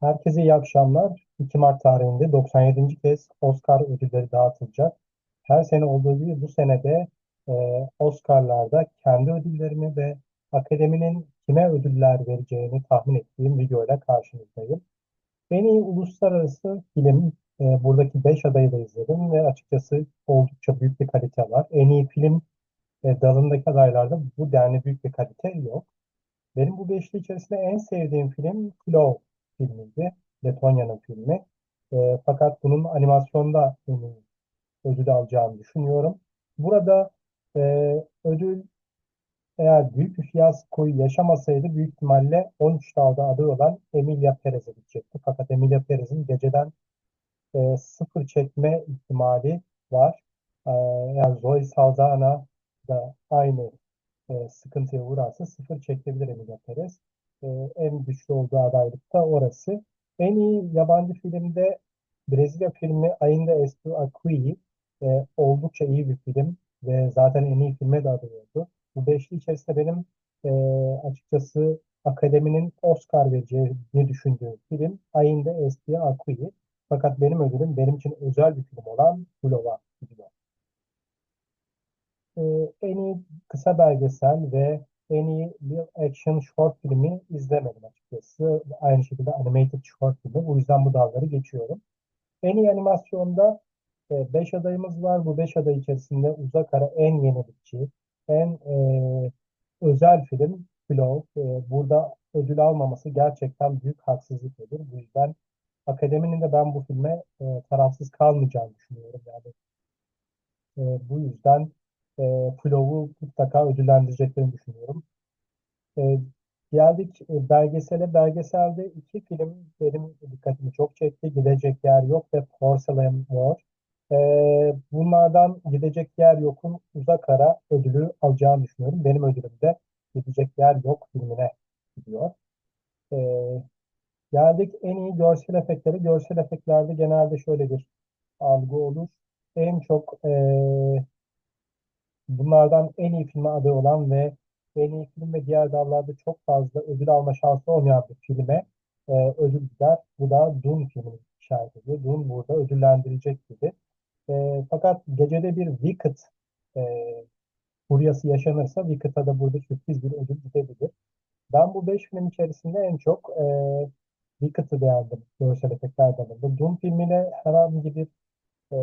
Herkese iyi akşamlar. 2 Mart tarihinde 97. kez Oscar ödülleri dağıtılacak. Her sene olduğu gibi bu sene de e, Oscar'larda kendi ödüllerimi ve akademinin kime ödüller vereceğini tahmin ettiğim videoyla karşınızdayım. En iyi uluslararası film, e, buradaki 5 adayı da izledim ve açıkçası oldukça büyük bir kalite var. En iyi film e, dalındaki adaylarda bu denli büyük bir kalite yok. Benim bu beşli içerisinde en sevdiğim film Flow filmiydi. Letonya'nın filmi. E, fakat bunun animasyonda ödül alacağını düşünüyorum. Burada e, ödül eğer büyük bir fiyaskoyu yaşamasaydı büyük ihtimalle 13 dalda aday olan Emilia Perez'e gidecekti. Fakat Emilia Perez'in geceden e, sıfır çekme ihtimali var. E, yani Zoe Saldana da aynı e, sıkıntıya uğrarsa sıfır çekebilir Emilia Perez. E, en güçlü olduğu adaylık da orası. En iyi yabancı filmde Brezilya filmi Ainda Estou Aqui e, oldukça iyi bir film ve zaten en iyi filme de aday oldu. Bu beşli içerisinde benim e, açıkçası akademinin Oscar vereceğini düşündüğüm film Ainda Estou Aqui. Fakat benim ödülüm benim için özel bir film olan Flow'a gidiyor. Ee, en iyi kısa belgesel ve en iyi live action short filmi izlemedim açıkçası. Aynı şekilde animated short filmi. Bu yüzden bu dalları geçiyorum. En iyi animasyonda 5 adayımız var. Bu 5 aday içerisinde Uzak Ara en yenilikçi, en e, özel film Flow. E, burada ödül almaması gerçekten büyük haksızlık olur. Bu yüzden akademinin de ben bu filme e, tarafsız kalmayacağını düşünüyorum. Yani e, bu yüzden e, Flow'u mutlaka ödüllendireceklerini düşünüyorum. E, geldik e, belgesele. Belgeselde iki film benim dikkatimi çok çekti. Gidecek Yer Yok ve Porcelain War. E, bunlardan Gidecek Yer Yok'un uzak ara ödülü alacağını düşünüyorum. Benim ödülüm de Gidecek Yer Yok filmine gidiyor. E, geldik en iyi görsel efektleri. Görsel efektlerde genelde şöyle bir algı olur. En çok e, bunlardan en iyi filme aday olan ve en iyi film ve diğer dallarda çok fazla ödül alma şansı olmayan bir filme e, ödül gider. Bu da Dune filmini işaret ediyor. Dune burada ödüllendirilecek gibi. E, fakat gecede bir Wicked e, furyası yaşanırsa Wicked'a da burada sürpriz bir ödül gidebilir. Ben bu beş film içerisinde en çok e, Wicked'ı beğendim görsel efektler dalında. Dune filmiyle herhangi bir e,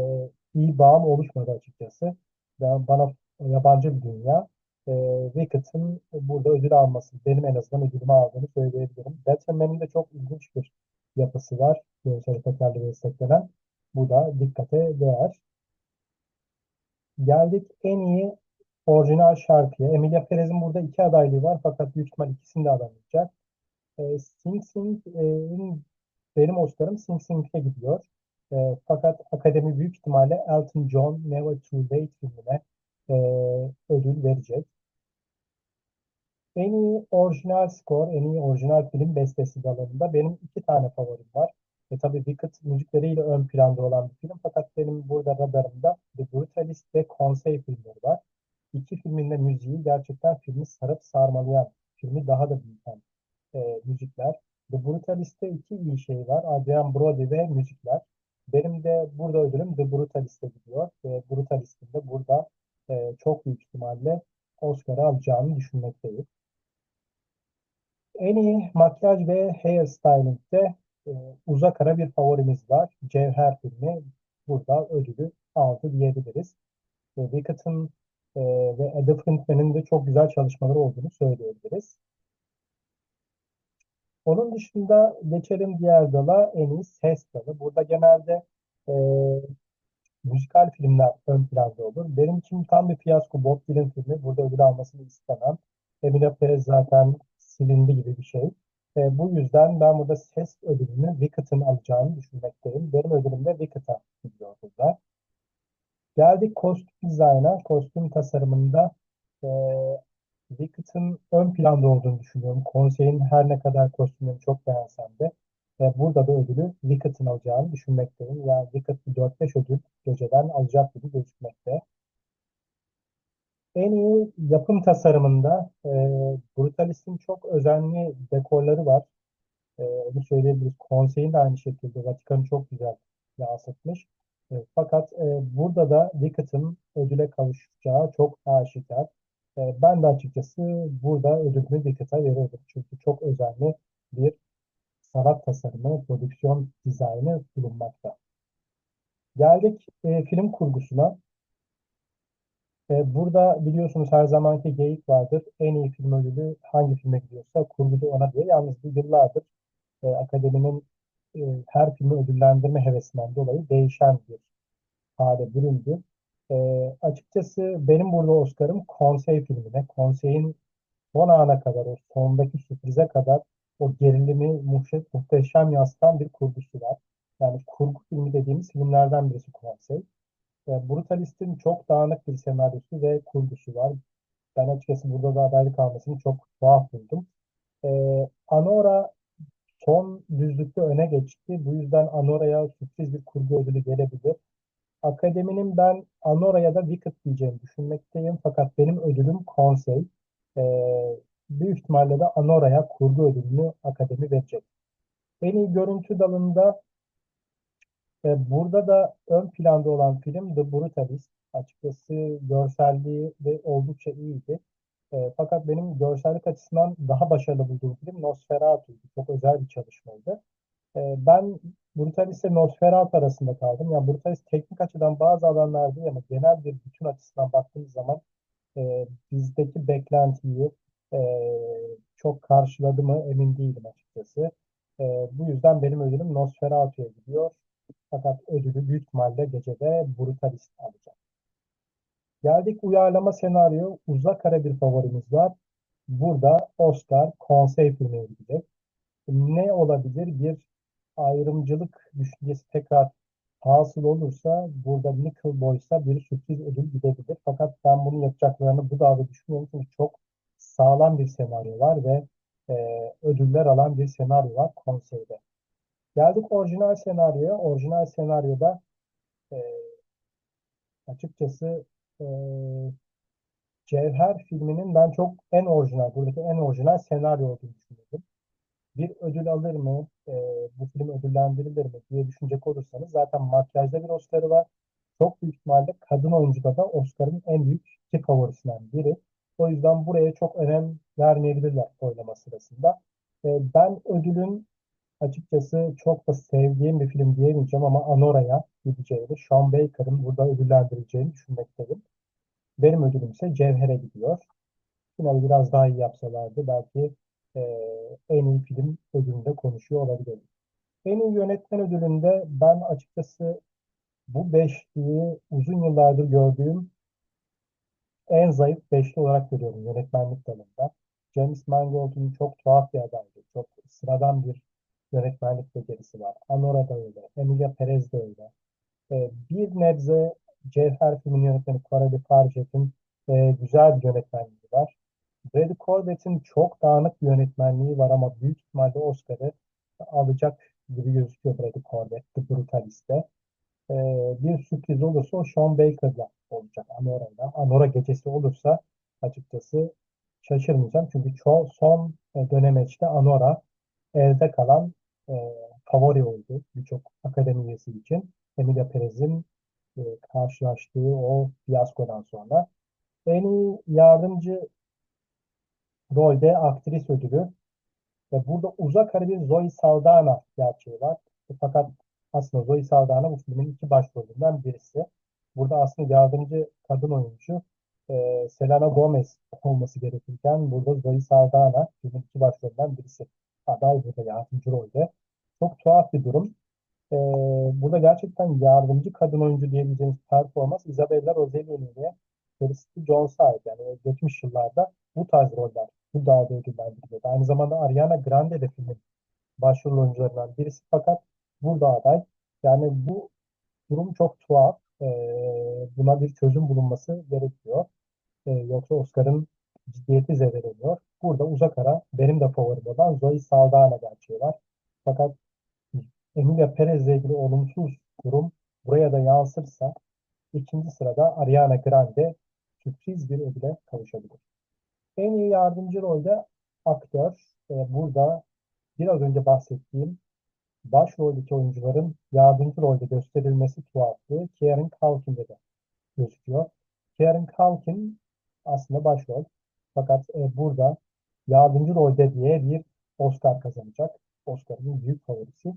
iyi bağım oluşmadı açıkçası. Ben, bana yabancı bir dünya. E, Wicked'ın burada ödül alması, benim en azından ödülümü aldığını söyleyebilirim. Batman'in de çok ilginç bir yapısı var. Görsel efektlerle desteklenen. Bu da dikkate değer. Geldik en iyi orijinal şarkıya. Emilia Perez'in burada iki adaylığı var fakat büyük ihtimal ikisini de adamayacak. E, Sing Sing'in benim Oscar'ım Sing Sing'e gidiyor. E, fakat akademi büyük ihtimalle Elton John Never Too Late filmine e, ödül verecek. En iyi orijinal skor, en iyi orijinal film bestesi dalında benim iki tane favorim var. E tabii Wicked müzikleriyle ön planda olan bir film fakat benim burada radarımda The Brutalist ve Konsey filmleri var. İki filmin de müziği gerçekten filmi sarıp sarmalayan, filmi daha da büyüten e, müzikler. The Brutalist'te iki iyi şey var. Adrian Brody ve müzikler. Benim de burada ödülüm The Brutalist'e gidiyor. Ve Brutalist'in de burada e, çok büyük ihtimalle Oscar'ı alacağını düşünmekteyim. En iyi makyaj ve hairstyling'de e, uzak ara bir favorimiz var. Cevher filmi burada ödülü aldı diyebiliriz. E, Wicked'ın e, ve Ada Friedman'in de çok güzel çalışmaları olduğunu söyleyebiliriz. Onun dışında geçelim diğer dala en iyi ses dalı. Burada genelde e, müzikal filmler ön planda olur. Benim için tam bir fiyasko Bob Dylan filmi. Burada ödül almasını istemem. Emilia Perez zaten silindi gibi bir şey. E, bu yüzden ben burada ses ödülünü Wicked'ın alacağını düşünmekteyim. Benim ödülüm de Wicked'a gidiyor burada. Geldik kostüm dizayna. Kostüm tasarımında e, Wicked'ın ön planda olduğunu düşünüyorum. Konseyin her ne kadar kostümlerini çok beğensem de e, burada da ödülü Wicked'ın alacağını düşünmekteyim. Yani Wicked 4-5 ödül geceden alacak gibi gözükmekte. En iyi yapım tasarımında e, Brutalist'in çok özenli dekorları var. E, onu söyleyebiliriz. Konseyin de aynı şekilde Vatikan'ı çok güzel yansıtmış. E, fakat e, burada da Wicket'ın ödüle kavuşacağı çok aşikar. E, ben de açıkçası burada ödülümü Wicket'a verirdim. Çünkü çok özenli bir sanat tasarımı, prodüksiyon dizaynı bulunmakta. Geldik e, film kurgusuna. E, burada biliyorsunuz her zamanki geyik vardır. En iyi film ödülü hangi filme gidiyorsa kurguda ona diye. Yalnız bu yıllardır e, akademinin e, her filmi ödüllendirme hevesinden dolayı değişen bir hale büründü. E, açıkçası benim burada Oscar'ım konsey filmine, konseyin son ana kadar, o sondaki sürprize kadar o gerilimi muhte- muhteşem yansıtan bir kurgusu var. Yani kurgu filmi dediğimiz filmlerden birisi konsey. E, Brutalist'in çok dağınık bir senaryosu ve kurgusu var. Ben açıkçası burada da adaylık almasını çok tuhaf buldum. E, Anora son düzlükte öne geçti. Bu yüzden Anora'ya sürpriz bir kurgu ödülü gelebilir. Akademinin ben Anora'ya da Wicked diyeceğini düşünmekteyim. Fakat benim ödülüm Konsey. Ee, büyük ihtimalle de Anora'ya kurgu ödülünü akademi verecek. En iyi görüntü dalında e, burada da ön planda olan film The Brutalist. Açıkçası görselliği de oldukça iyiydi. E, fakat benim görsellik açısından daha başarılı bulduğum film Nosferatu'ydu. Çok özel bir çalışmaydı. E, ben Brutalist ile Nosferatu arasında kaldım. Yani Brutalist teknik açıdan bazı alanlarda ama genel bir bütün açısından baktığımız zaman e, bizdeki beklentiyi e, çok karşıladı mı emin değilim açıkçası. E, bu yüzden benim ödülüm Nosferatu'ya gidiyor. Fakat ödülü büyük ihtimalle gecede Brutalist alacak. Geldik uyarlama senaryo. Uzak ara bir favorimiz var. Burada Oscar konsey filmine gidecek. Ne olabilir? Bir ayrımcılık düşüncesi tekrar hasıl olursa burada Nickel Boys'a bir sürpriz ödül gidebilir. Fakat ben bunu yapacaklarını bu davada düşünüyorum. Çünkü çok sağlam bir senaryo var ve e, ödüller alan bir senaryo var konseyde. Geldik orijinal senaryoya. Orijinal senaryoda e, açıkçası e, Cevher filminin ben çok en orijinal, buradaki en orijinal senaryo olduğunu düşünüyorum. Bir ödül alır mı, e, bu film ödüllendirilir mi diye düşünecek olursanız zaten makyajda bir Oscar'ı var. Çok büyük ihtimalle kadın oyuncuda da Oscar'ın en büyük iki favorisinden biri. O yüzden buraya çok önem vermeyebilirler oylama sırasında. E, ben ödülün açıkçası çok da sevdiğim bir film diyemeyeceğim ama Anora'ya gideceğini, Sean Baker'ın burada ödüllendireceğini düşünmekteyim. Benim ödülüm ise Cevher'e gidiyor. Finali biraz daha iyi yapsalardı belki e, en iyi film ödülünde konuşuyor olabilirdim. En iyi yönetmen ödülünde ben açıkçası bu beşliği uzun yıllardır gördüğüm en zayıf beşli olarak görüyorum yönetmenlik dalında. James Mangold'un çok tuhaf bir adaydı. Çok sıradan bir yönetmenlik becerisi var. Anora da öyle. Emilia Perez de öyle. E, bir nebze Cevher filmin yönetmeni Koreli Farjet'in e, güzel bir yönetmenliği var. Brady Corbett'in çok dağınık bir yönetmenliği var ama büyük ihtimalle Oscar'ı alacak gibi gözüküyor Brady Corbett The Brutalist'te. E, bir sürpriz olursa o Sean Baker'la olacak Anora'yla. Anora gecesi olursa açıkçası şaşırmayacağım. Çünkü çok son e, dönemeçte Anora elde kalan e, favori oldu birçok akademi üyesi için. Emilia Perez'in e, karşılaştığı o fiyaskodan sonra. En iyi yardımcı rolde aktris ödülü. Ve burada uzak ara bir Zoe Saldana gerçeği var. Fakat aslında Zoe Saldana bu filmin iki başrolünden birisi. Burada aslında yardımcı kadın oyuncu e, Selena Gomez olması gerekirken burada Zoe Saldana filmin iki başrolünden birisi. Aday burada yardımcı rolde. Çok tuhaf bir durum. Ee, burada gerçekten yardımcı kadın oyuncu diyebileceğimiz performans Isabella Rossellini ve Felicity Jones'a ait. Yani geçmiş yıllarda bu tarz roller bu dağda ödüllendiriliyordu. Aynı zamanda Ariana Grande de filmin başrol oyuncularından birisi fakat burada aday. Yani bu durum çok tuhaf. Ee, buna bir çözüm bulunması gerekiyor. Ee, yoksa Oscar'ın ciddiyeti zedeleniyor. Burada uzak ara benim de favorim olan Zoe Saldana gerçeği var. Fakat Emilia Perez'le ilgili olumsuz durum buraya da yansırsa ikinci sırada Ariana Grande sürpriz bir ödüle kavuşabilir. En iyi yardımcı rolde aktör. E, burada biraz önce bahsettiğim başroldeki oyuncuların yardımcı rolde gösterilmesi tuhaflığı Kieran Culkin'de de gözüküyor. Kieran Culkin aslında başrol. Fakat e, burada yardımcı rolde diye bir Oscar kazanacak. Oscar'ın büyük favorisi.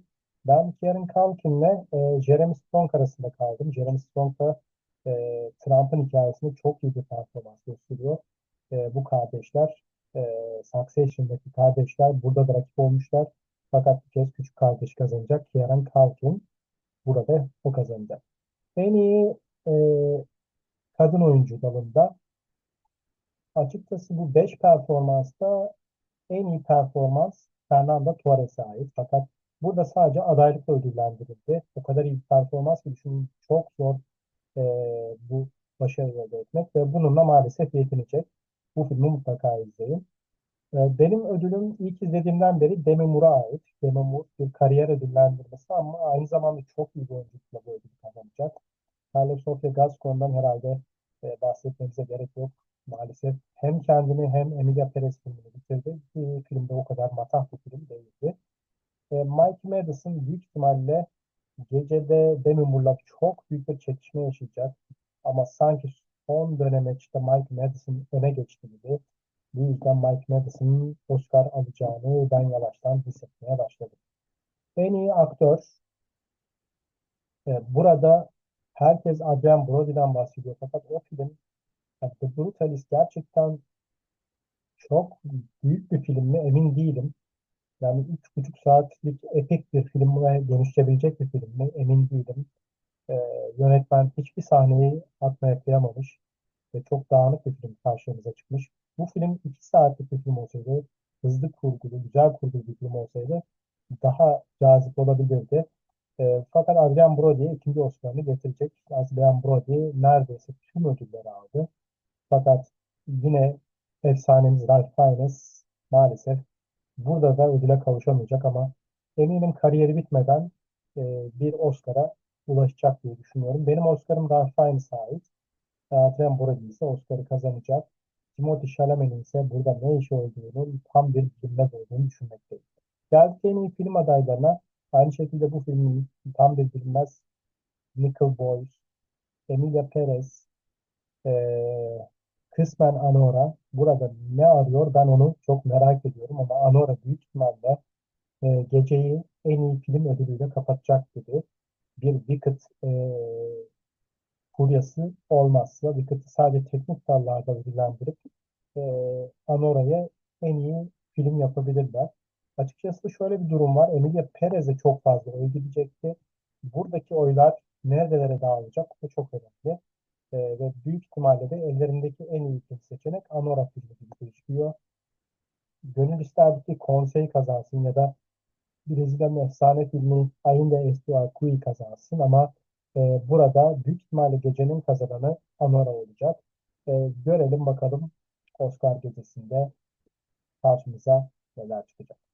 Ben Kieran Culkin'le e, Jeremy Strong arasında kaldım. Jeremy Strong da e, Trump'ın hikayesinde çok iyi bir performans gösteriyor. E, bu kardeşler e, Succession'daki kardeşler burada da rakip olmuşlar. Fakat bu kez küçük kardeş kazanacak. Kieran Culkin burada o kazanacak. En iyi e, kadın oyuncu dalında açıkçası bu 5 performansta en iyi performans Fernanda Torres'e ait. Fakat burada sadece adaylıkla ödüllendirildi. O kadar iyi bir performans ki düşünün çok zor e, bu başarıyı elde etmek ve bununla maalesef yetinecek. Bu filmi mutlaka izleyin. E, benim ödülüm ilk izlediğimden beri Demi Moore'a ait. Demi Moore bir kariyer ödüllendirmesi ama aynı zamanda çok iyi bir oyunculukla bu ödülü kazanacak. Carla Sofia Gascon'dan herhalde e, bahsetmemize gerek yok. Maalesef hem kendini hem Emilia Perez filmini bitirdi. Bir filmde o kadar matah bir film değildi. E, Mike Madison büyük ihtimalle gecede Demi Moore'la çok büyük bir çekişme yaşayacak. Ama sanki son döneme işte Mike Madison öne geçti gibi. Bu yüzden Mike Madison'ın Oscar alacağını ben yavaştan hissetmeye başladım. En iyi aktör e, burada herkes Adrian Brody'den bahsediyor. Fakat o film The Brutalist gerçekten çok büyük bir film mi emin değilim. Yani üç buçuk saatlik epik bir filme dönüşebilecek bir film mi emin değilim. Ee, yönetmen hiçbir sahneyi atmaya kıyamamış ve çok dağınık bir film karşımıza çıkmış. Bu film iki saatlik bir film olsaydı, hızlı kurgulu, güzel kurgulu bir film olsaydı daha cazip olabilirdi. E, fakat Adrian Brody'ye ikinci Oscar'ını getirecek. Adrian Brody neredeyse tüm ödülleri aldı. Fakat yine efsanemiz Ralph Fiennes maalesef burada da ödüle kavuşamayacak ama eminim kariyeri bitmeden e, bir Oscar'a ulaşacak diye düşünüyorum. Benim Oscar'ım Ralph Fiennes'e ait. Adrian Brody ise Oscar'ı kazanacak. Timothy Chalamet'in ise burada ne işi olduğunu tam bir bilinmez olduğunu düşünmekteyim. Geldik en iyi film adaylarına. Aynı şekilde bu filmin tam bir bilinmez Nickel Boys, Emilia Perez, ee, kısmen Anora. Burada ne arıyor ben onu çok merak ediyorum ama Anora büyük ihtimalle e, geceyi en iyi film ödülüyle kapatacak gibi bir Wicked e, furyası olmazsa Wicked'ı sadece teknik dallarda ödüllendirip e, Anora'ya en iyi film yapabilirler. Açıkçası şöyle bir durum var. Emilia Perez'e çok fazla oy gidecekti. Buradaki oylar nerelere dağılacak? Bu çok önemli. E, ve büyük ihtimalle de ellerindeki en iyi film seçenek Anora filmi gibi gözüküyor. Gönül isterdi ki konsey kazansın ya da Brezilya'nın efsane filmi Ainda Estou Kui kazansın ama e, burada büyük ihtimalle gecenin kazananı Anora olacak. E, görelim bakalım Oscar gecesinde karşımıza neler çıkacak.